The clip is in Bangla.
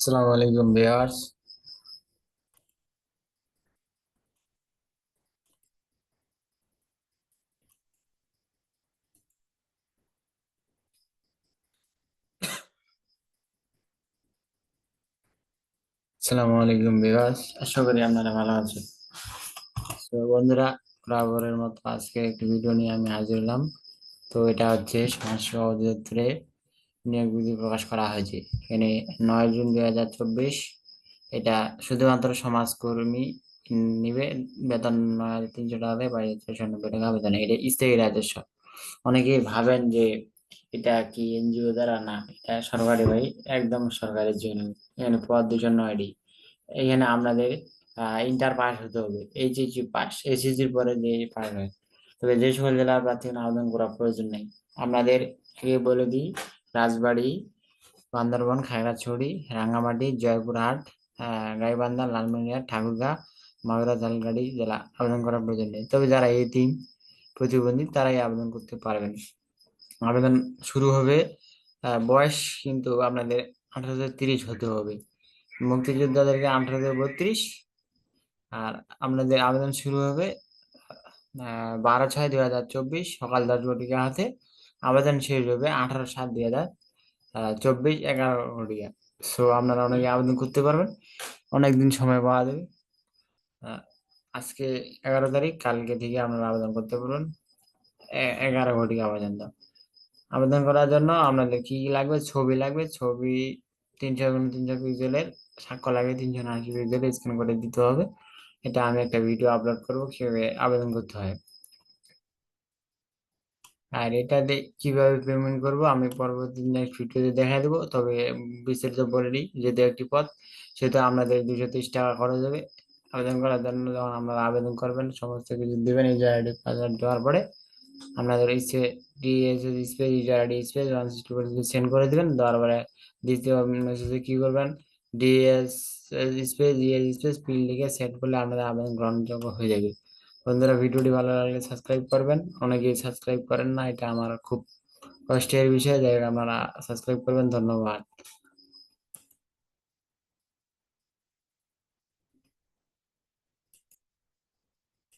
আসসালামু আলাইকুম ভিউয়ার্স। আসসালামু আলাইকুম ভিউয়ার্স, আশা করি আপনারা ভালো আছেন। তো বন্ধুরা বরাবরের মতো আজকে একটি ভিডিও নিয়ে আমি হাজির হলাম। তো এটা হচ্ছে সমাজসেবা অধিদপ্তরে নিয়োগ বিধি প্রকাশ করা হয়েছে। এখানে নয় জুন দুই হাজার চব্বিশ এটা শুধুমাত্র সমাজকর্মী নিবে, বেতন নয় হাজার তিনশো টাকা দিয়ে বাইরে ছয়শো নব্বই টাকা বেতন। এটা স্থায়ী রাজস্ব। অনেকেই ভাবেন যে এটা কি এনজিও দ্বারা? না, এটা সরকারি ভাই, একদম সরকারের জন্য। এখানে পদ দুজন নয়টি। এখানে আপনাদের ইন্টার পাস হতে হবে। এইচএসসি পাস এসএসসির পরে যে পাস হয়। তবে যে সকল জেলার প্রার্থী আবেদন করার প্রয়োজন নেই। আপনাদের বলে দিই রাজবাড়ী, বান্দরবন, খাগড়াছড়ি, রাঙ্গামাটি, জয়পুরহাট গাইবান্ধা, লালমনিরহাট, ঠাকুরগা, মাগুরা ঝালকাঠি জেলা আবেদন করার প্রয়োজন নেই। তবে যারা এই তিন প্রতিবন্ধী তারাই আবেদন করতে পারবেন। আবেদন শুরু হবে বয়স কিন্তু আপনাদের আঠারো থেকে তিরিশ হতে হবে। মুক্তিযোদ্ধাদেরকে আঠারো থেকে বত্রিশ। আর আপনাদের আবেদন শুরু হবে বারো ছয় দুই হাজার চব্বিশ সকাল দশ ঘটিকা হাতে। আবেদন শেষ হবে আঠারো সাত দুই হাজার চব্বিশ এগারো সো আপনারা অনেকে আবেদন করতে পারবেন। অনেকদিন সময় পাওয়া যাবে। আজকে এগারো তারিখ, কালকে থেকে আপনারা আবেদন করতে পারবেন। এগারো ঘটিকা পর্যন্ত আবেদন করার জন্য আপনাদের কি লাগবে? ছবি লাগবে। ছবি তিনশো তিনশো পিক্সেলের, সাক্ষ্য লাগবে তিনশো আশি পিক্সেলের স্ক্যান করে দিতে হবে। এটা আমি একটা ভিডিও আপলোড করব, কীভাবে আবেদন করতে হয়। আর এটা কীভাবে পেমেন্ট করব, আমি পরবর্তী নেক্সট ভিডিওতে দেখা দেবো। তবে বিস্তারিত বলে দিই যেহেতু একটি পথ, সেহেতু আপনাদের দুশো তিরিশ টাকা খরচ হবে। আবেদন করার জন্য যখন আপনারা আবেদন করবেন, সমস্ত কিছু দেবেন, এই আইডি পাসওয়ার্ড দেওয়ার পরে আপনাদের ইচ্ছে space user ID space one sixty four send করে দেবেন। দেওয়ার পরে দ্বিতীয় মেসেজে কি করবেন? ডিএস স্পেস ইএস স্পেস পিল লিখে সেট করলে আপনাদের আবেদন গ্রহণযোগ্য হয়ে যাবে। বন্ধুরা, ভিডিওটি ভালো লাগলে সাবস্ক্রাইব করবেন। অনেকেই সাবস্ক্রাইব করেন না, এটা আমার খুব কষ্টের বিষয়। যাই আপনারা সাবস্ক্রাইব করবেন। ধন্যবাদ।